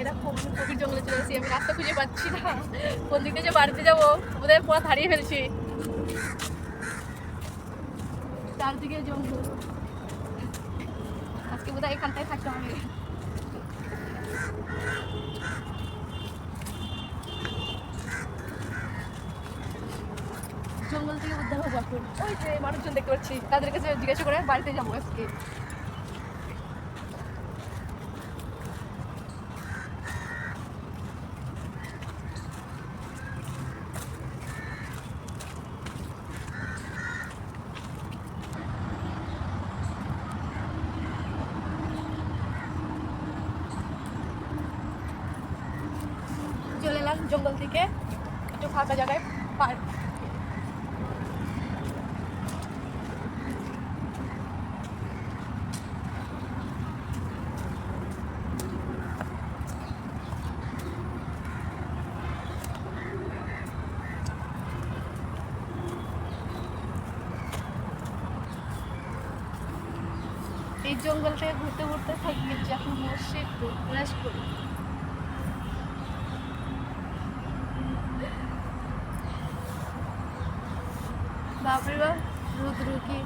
এরা কবির কবির জঙ্গলে চলে আমি রাস্তা খুঁজে পাচ্ছি না। কোন দিক থেকে বাড়িতে যাব ওদের পথ হারিয়ে ফেলছি। চারদিকে জঙ্গল। আজকে বোধহয় এখানটায় থাকতাম আমি। জঙ্গল থেকে উদ্ধার হব এখন। ওই যে মানুষজন দেখতে পাচ্ছি, তাদের কাছে জিজ্ঞাসা করে বাড়িতে যাব আজকে। জঙ্গল থেকে, একটু ফাঁকা জায়গায়, পার্ক। এই জঙ্গল ঘুরতে ঘুরতে থাকি বসে একটু রেস্ট করি বাপরে বাপ, রুদ্র কি?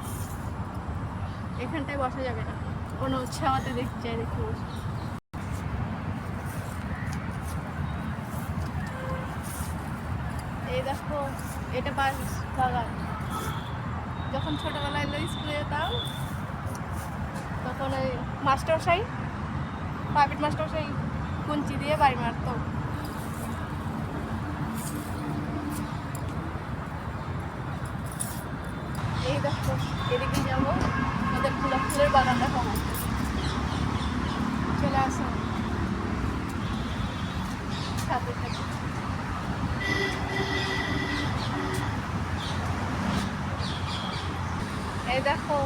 এখানটায় বসা যাবে না। কোনো ছাওয়াতে দেখতে চাই দেখতে বসে। এই দেখো, এটা পাশ বাগান। যখন ছোটবেলায় এলো স্কুলে যেতাম তখন ওই মাস্টারমশাই প্রাইভেট মাস্টারমশাই কুঞ্চি দিয়ে বাড়ি মারতো। এই দেখো, এদিকে যাব ওদের গোলাপ ফুলের বাগান দেখাবো চলে আসো। সাথে থাকি। এই দেখো,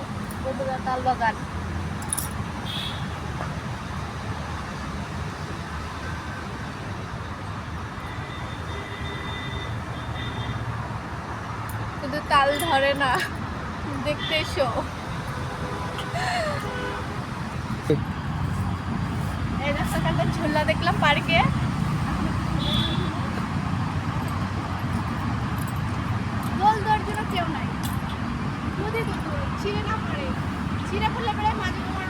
বন্ধুরা তাল বাগান। কিন্তু তাল ধরে না। দেখতে এসো। এই দেখো এখানটা ঝুলা দেখলাম পার্কে। দোল দেওয়ার জন্য কেউ নাই। নদী দুটো ছিঁড়ে না পড়ে। ছিঁড়ে পড়লে পরে মাঝে তোমার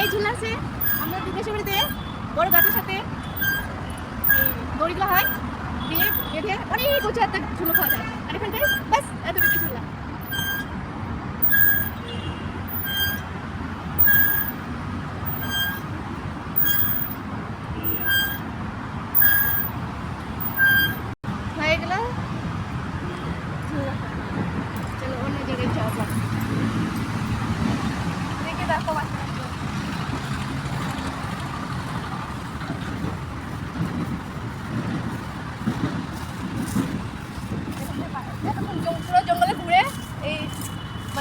এই ঝুলা আছে, আমরা বিদেশে বাড়িতে বড় গাছের সাথে দড়িগুলো হয়। দিয়ে বেঁধে অনেক উঁচু একটা ঝুলো খাওয়া যায় আর এখানটায় ব্যাস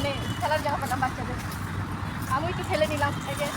মানে খেলার জামা কাটা বাচ্চাদের। আমি তো ফেলে নিলাম থেকে